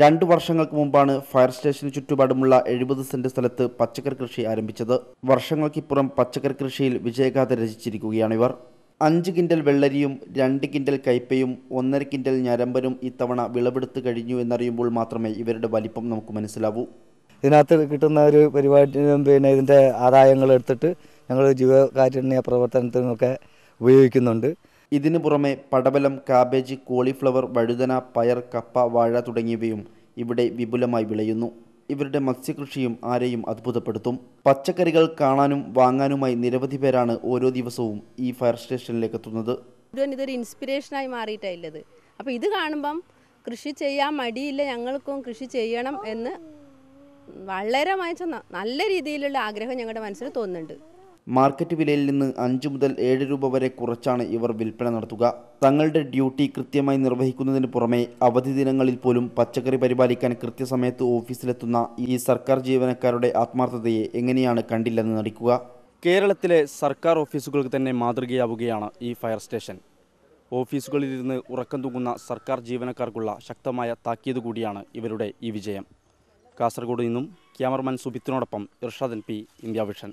രണ്ടു വർഷങ്ങൾക്ക് മുമ്പാണ് ഫയർ സ്റ്റേഷന് ചുറ്റുപാടുമുള്ള എഴുപത് സെന്റ് സ്ഥലത്ത് പച്ചക്കറി കൃഷി ആരംഭിച്ചത്. വർഷങ്ങൾക്കിപ്പുറം പച്ചക്കറി കൃഷിയിൽ വിജയഗാഥ രചിച്ചിരിക്കുകയാണിവർ അഞ്ച് കിൻഡൽ വെള്ളരിയും രണ്ട് കിൻഡൽ കയ്പയും ഒന്നര കിൻഡൽ ഞരമ്പനും ഇത്തവണ വിളവെടുത്ത് കഴിഞ്ഞു എന്നറിയുമ്പോൾ മാത്രമേ ഇവരുടെ വലിപ്പം നമുക്ക് മനസ്സിലാവൂ. ഇതിനകത്ത് കിട്ടുന്ന ഒരു പരിപാടി പിന്നെ ഇതിന്റെ ആദായങ്ങൾ എടുത്തിട്ട് ഞങ്ങൾ ജീവകാരുണ്യ പ്രവർത്തനത്തിനൊക്കെ ഉപയോഗിക്കുന്നുണ്ട്. ഇതിനു പുറമെ പടവലം കാബേജ് കോളിഫ്ലവർ വഴുതന പയർ കപ്പ വാഴ തുടങ്ങിയവയും ഇവിടെ വിപുലമായി വിളയുന്നു. ഇവരുടെ മത്സ്യകൃഷിയും ആരെയും അത്ഭുതപ്പെടുത്തും. പച്ചക്കറികൾ കാണാനും വാങ്ങാനുമായി നിരവധി പേരാണ് ഓരോ ദിവസവും ഈ ഫയർ സ്റ്റേഷനിലേക്ക് എത്തുന്നത്. ഇതൊരു ഇൻസ്പിറേഷനായി മാറിയിട്ടാണ് ഉള്ളത്. അപ്പോൾ ഇത് കാണുമ്പം കൃഷി ചെയ്യാൻ മടിയില്ല ഞങ്ങൾക്കും കൃഷി ചെയ്യണം എന്ന് വളരെ നല്ല രീതിയിലുള്ള ആഗ്രഹം ഞങ്ങളുടെ മനസ്സിൽ തോന്നുന്നുണ്ട്. മാർക്കറ്റ് വിലയിൽ നിന്ന് അഞ്ചു മുതൽ ഏഴ് രൂപ വരെ കുറച്ചാണ് ഇവർ വിൽപ്പന നടത്തുക. തങ്ങളുടെ ഡ്യൂട്ടി കൃത്യമായി നിർവഹിക്കുന്നതിന് പുറമെ അവധി ദിനങ്ങളിൽ പോലും പച്ചക്കറി പരിപാലിക്കാൻ കൃത്യസമയത്ത് ഓഫീസിലെത്തുന്ന ഈ സർക്കാർ ജീവനക്കാരുടെ ആത്മാർത്ഥതയെ എങ്ങനെയാണ് കണ്ടില്ലെന്ന് നടിക്കുക. കേരളത്തിലെ സർക്കാർ ഓഫീസുകൾക്ക് തന്നെ മാതൃകയാവുകയാണ് ഈ ഫയർ സ്റ്റേഷൻ. ഓഫീസുകളിൽ ഇരുന്ന് ഉറക്കം തൂങ്ങുന്ന സർക്കാർ ജീവനക്കാർക്കുള്ള ശക്തമായ താക്കീത് കൂടിയാണ് ഇവരുടെ ഈ വിജയം. കാസർഗോഡ് നിന്നും ക്യാമറമാൻ സുബിത്തിനോടൊപ്പം ഇർഷാദൻ പി ഇന്ത്യ വിഷൻ.